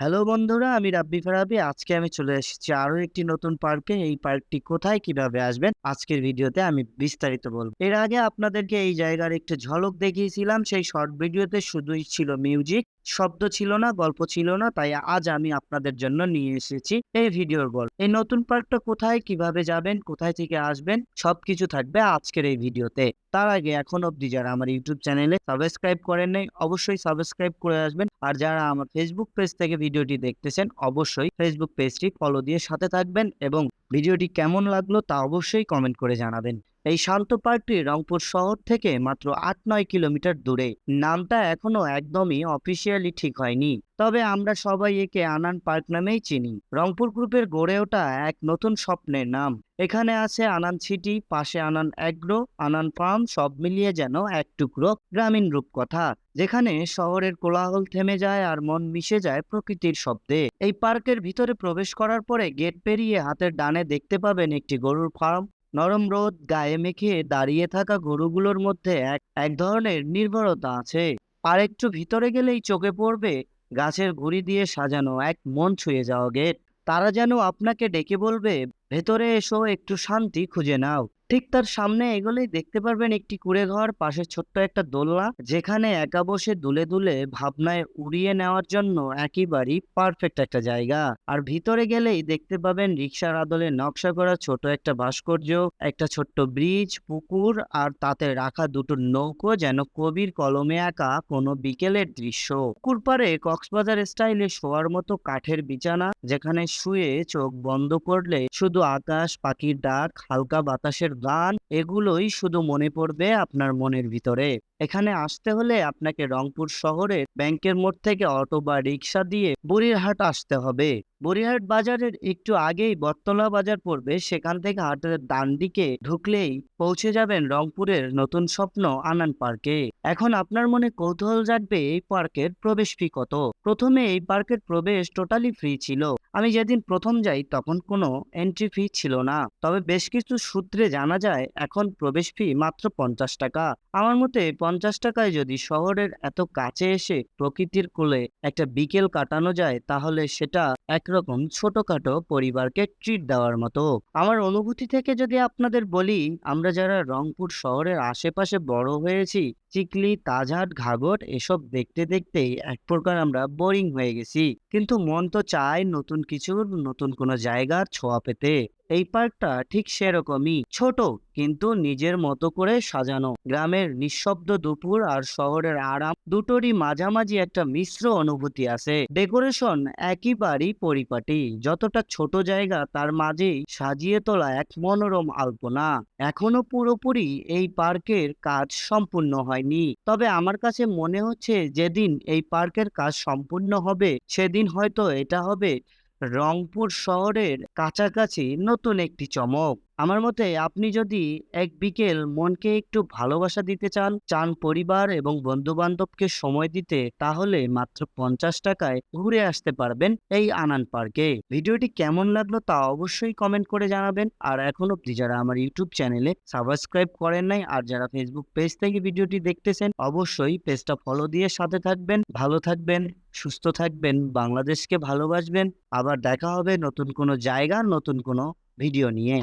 Hello বন্ধুরা, আমি রাব্বি ফারাবি। আজকে আমি চলে এসেছি আরও একটি নতুন পার্কে। এই পার্কটি কোথায়, কীভাবে আসবেন, আজকের ভিডিওতে আমি বিস্তারিত বলব। এর আগে আপনাদেরকে এই জায়গার একটি ঝলক দেখিয়েছিলাম। সেই শর্ট ভিডিওতে শুধুই ছিল মিউজিক। শব্দ ছিল না, গল্প ছিল না, তাই আজ আমি আপনাদের জন্য নিয়ে এসেছি এই ভিডিওর গল্প। এই নতুন পার্কটা কোথায়, কীভাবে যাবেন, কোথায় থেকে আসবেন, সবকিছু থাকবে আজকের এই ভিডিওতে। তার আগে এখন অব্দি যারা আমার ইউটিউব চ্যানেলে সাবস্ক্রাইব করেন নাই, অবশ্যই সাবস্ক্রাইব করে আসবেন। আর যারা আমার ফেসবুক পেজ থেকে ভিডিওটি দেখতেছেন, অবশ্যই ফেসবুক পেজটি ফলো দিয়ে সাথে থাকবেন এবং ভিডিওটি কেমন লাগল তা অবশ্যই কমেন্ট করে জানাবেন। এই শান্ত পার্কটি রংপুর শহর থেকে মাত্র আট নয় কিলোমিটার দূরে। নামটা এখনও একদমই অফিসিয়ালি ঠিক হয়নি। তবে আমরা সবাই একে আনান পার্ক নামেই চিনি। রংপুর গ্রুপের গড়ে ওঠা এক নতুন স্বপ্নের নাম। এখানে আছে আনান সিটি, পাশে আনান অ্যাগ্রো, আনান ফার্ম, সব মিলিয়ে যেন এক টুকরো গ্রামীণ রূপকথা, যেখানে শহরের কোলাহল থেমে যায় আর মন মিশে যায় প্রকৃতির শব্দে। এই পার্কের ভিতরে প্রবেশ করার পরে গেট পেরিয়ে হাতের ডানে দেখতে পাবেন একটি গরুর ফার্ম। নরম রোদ, গায়ে মেখে দাঁড়িয়ে থাকা গরুগুলোর মধ্যে এক এক ধরনের নির্ভরতা আছে। আর একটু ভিতরে গেলেই চোখে পড়বে, গাছের ঘুড়ি দিয়ে সাজানো এক মন ছুঁয়ে যাওয়া গেট। তারা যেন আপনাকে ডেকে বলবে, ভেতরে এসো, একটু শান্তি খুঁজে নাও। ঠিক তার সামনে এগোলেই দেখতে পারবেন একটি কুড়ে ঘর, পাশে ছোট্ট একটা দোলনা, যেখানে একা বসে দুলে দুলে ভাবনায় উড়িয়ে নেওয়ার জন্য একেবারেই পারফেক্ট একটা জায়গা। আর ভিতরে গেলেই দেখতে পাবেন রিক্সার আদলে নকশা করা ছোট একটা ভাস্কর্য, একটা ছোট্ট ব্রিজ, পুকুর, আর তাতে রাখা দুটো নৌকো যেন কবির কলমে আঁকা কোনো বিকেলের দৃশ্য। পুকুর পাড়ে কক্সবাজার স্টাইলে শোয়ার মতো কাঠের বিছানা, যেখানে শুয়ে চোখ বন্ধ করলে শুধু আকাশ, পাখির ডাক, হালকা বাতাসের গান, এগুলোই শুধু মনে পড়বে আপনার মনের ভিতরে। এখানে আসতে হলে আপনাকে রংপুর শহরের ব্যাংকের মোড় থেকে অটো বা রিক্সা দিয়ে বুড়িরহাট আসতে হবে। বুড়িরহাট বাজারের একটু আগেই বটতলা বাজার পড়বে। সেখান থেকে হাটের ডান দিকে ঢুকলেই পৌঁছে যাবেন রংপুরের নতুন স্বপ্ন আনান পার্কে। এখন আপনার মনে কৌতূহল জাগবে এই পার্কের প্রবেশ ফি কত? প্রথমে এই পার্কের প্রবেশ টোটালি ফ্রি ছিল। আমি যেদিন প্রথম যাই তখন কোনো এন্ট্রি ফি ছিল না। তবে বেশ কিছু সূত্রে জানা যায়, এখন প্রবেশ ফি মাত্র পঞ্চাশ টাকা। আমার মতে পঞ্চাশ টাকায় যদি শহরের এত কাছে এসে প্রকৃতির কোলে একটা বিকেল কাটানো যায়, তাহলে সেটা একরকম ছোটখাটো পরিবারকে ট্রিট দেওয়ার মতো। আমার অনুভূতি থেকে যদি আপনাদের বলি, আমরা যারা রংপুর শহরের আশেপাশে বড় হয়েছি, চিকলি, তাজহাট ঘাগট এসব দেখতে দেখতেই এক প্রকার আমরা বোরিং হয়ে গেছি। কিন্তু মন তো চায় নতুন কিছুর নতুন কোনো জায়গার ছোঁয়া পেতে। এই পার্কটা ঠিক সেরকমই ছোট, কিন্তু নিজের মতো করে সাজানো। গ্রামের নিঃশব্দ দুপুর আর শহরের আরাম দুটোরই মাঝামাঝি একটা মিশ্র অনুভূতি আছে। ডেকোরেশন একেবারেই পরিপাটি। যতটা ছোট জায়গা, তার মাঝেই সাজিয়ে তোলা এক মনোরম আলপনা। এখনও পুরোপুরি এই পার্কের কাজ সম্পূর্ণ হয়নি। তবে আমার কাছে মনে হচ্ছে, যেদিন এই পার্কের কাজ সম্পূর্ণ হবে, সেদিন হয়তো এটা হবে রংপুর শহরের কাছাকাছি নতুন একটি চমক। আমার মতে আপনি যদি এক বিকেল মনকে একটু ভালোবাসা দিতে চান চান পরিবার এবং বন্ধু বান্ধবকে সময় দিতে, তাহলে মাত্র পঞ্চাশ টাকায় ঘুরে আসতে পারবেন এই আনান পার্কে। ভিডিওটি কেমন লাগল তা অবশ্যই কমেন্ট করে জানাবেন। আর এখন অব্দি যারা আমার ইউটিউব চ্যানেলে সাবস্ক্রাইব করেন নাই আর যারা ফেসবুক পেজ থেকে ভিডিওটি দেখতেছেন, অবশ্যই পেজটা ফলো দিয়ে সাথে থাকবেন। ভালো থাকবেন, সুস্থ থাকবেন, বাংলাদেশকে ভালোবাসবেন। আবার দেখা হবে নতুন কোনো জায়গা, নতুন কোনো ভিডিও নিয়ে।